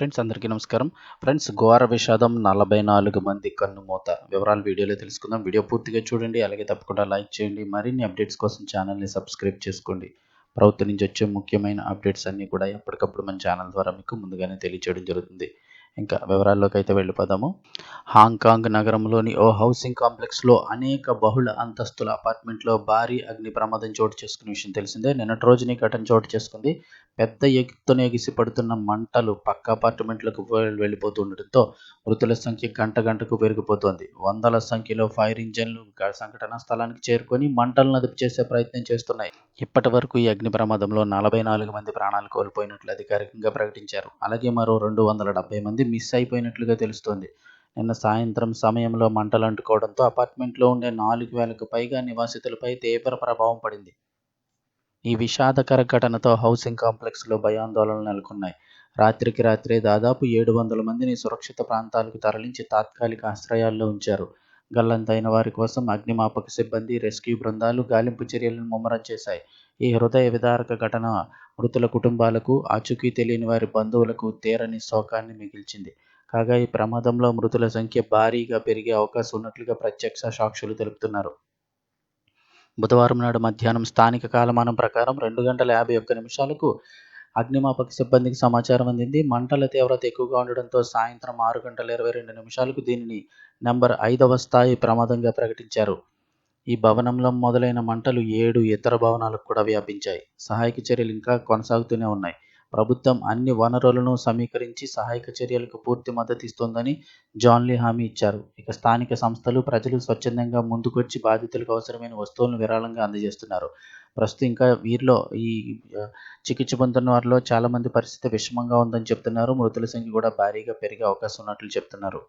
Friends అందరికీ నమస్కారం. Friends ఘోర విషాదం నలభై నాలుగు మంది కన్ను మూత. వివరాలు వీడియోలో తెలుసుకుందాం. వీడియో పూర్తిగా చూడండి. అలాగే తప్పకుండా లైక్ చేయండి. మరిన్ని అప్డేట్స్ కోసం ఛానల్ని సబ్స్క్రైబ్ చేసుకోండి. ప్రభుత్వం నుంచి వచ్చే ముఖ్యమైన అప్డేట్స్ అన్నీ కూడా ఎప్పటికప్పుడు మన ఛానల్ ద్వారా మీకు ముందుగానే తెలియచేయడం జరుగుతుంది. ఇంకా వివరాల్లోకి అయితే వెళ్ళిపోదాము. హాంకాంగ్ నగరంలోని ఓ హౌసింగ్ కాంప్లెక్స్లో అనేక బహుళ అంతస్తుల అపార్ట్మెంట్లో భారీ అగ్ని ప్రమాదం చోటు చేసుకున్న విషయం తెలిసిందే. నిన్నటి రోజున ఘటన చోటు చేసుకుంది. పెద్ద ఎత్తున ఎగిసి పడుతున్న మంటలు పక్క అపార్ట్మెంట్లకు వెళ్ళిపోతుండటంతో మృతుల సంఖ్య గంట గంటకు పెరిగిపోతోంది. వందల సంఖ్యలో ఫైర్ ఇంజన్లు సంఘటనా స్థలానికి చేరుకొని మంటలను అదుపు చేసే ప్రయత్నం చేస్తున్నాయి. ఇప్పటి వరకు ఈ అగ్ని ప్రమాదంలో నలభై నాలుగు మంది ప్రాణాలు కోల్పోయినట్లు అధికారికంగా ప్రకటించారు. అలాగే మరో రెండు వందల డెబ్బై మంది మిస్ అయిపోయినట్లుగా తెలుస్తోంది. నిన్న సాయంత్రం సమయంలో మంటలు అంటుకోవడంతో అపార్ట్మెంట్లో ఉండే నాలుగు వేలకు పైగా నివాసితులపై తీవ్ర ప్రభావం పడింది. ఈ విషాదకర ఘటనతో హౌసింగ్ కాంప్లెక్స్లో భయాందోళనలు నెలకొన్నాయి. రాత్రికి రాత్రే దాదాపు ఏడు వందల మందిని సురక్షిత ప్రాంతాలకు తరలించి తాత్కాలిక ఆశ్రయాల్లో ఉంచారు. గల్లంతైన వారి కోసం అగ్నిమాపక సిబ్బంది రెస్క్యూ బృందాలు గాలింపు చర్యలను ముమ్మరం చేశాయి. ఈ హృదయ విదారక ఘటన మృతుల కుటుంబాలకు ఆచూకీ తెలియని వారి బంధువులకు తీరని శోకాన్ని మిగిల్చింది. కాగా ఈ ప్రమాదంలో మృతుల సంఖ్య భారీగా పెరిగే అవకాశం ఉన్నట్లుగా ప్రత్యక్ష సాక్షులు తెలుపుతున్నారు. బుధవారం నాడు మధ్యాహ్నం స్థానిక కాలమానం ప్రకారం రెండు గంటల యాభై ఒక్క నిమిషాలకు అగ్నిమాపక సిబ్బందికి సమాచారం అందింది. మంటల తీవ్రత ఎక్కువగా ఉండడంతో సాయంత్రం ఆరు గంటల ఇరవై రెండు నిమిషాలకు దీనిని నెంబర్ ఐదవ స్థాయి ప్రమాదంగా ప్రకటించారు. ఈ భవనంలో మొదలైన మంటలు ఏడు ఇతర భవనాలకు కూడా వ్యాపించాయి. సహాయక చర్యలు ఇంకా కొనసాగుతూనే ఉన్నాయి. ప్రభుత్వం అన్ని వనరులను సమీకరించి సహాయక చర్యలకు పూర్తి మద్దతు ఇస్తోందని జాన్లీ హామీ ఇచ్చారు. ఇక స్థానిక సంస్థలు ప్రజలు స్వచ్ఛందంగా ముందుకొచ్చి బాధితులకు అవసరమైన వస్తువులను విరాళంగా అందజేస్తున్నారు. ప్రస్తుతం ఇంకా వీరిలో ఈ చికిత్స పొందుతున్న వారిలో చాలామంది పరిస్థితి విషమంగా ఉందని చెప్తున్నారు. మృతుల సంఖ్య కూడా భారీగా పెరిగే అవకాశం ఉన్నట్లు చెప్తున్నారు.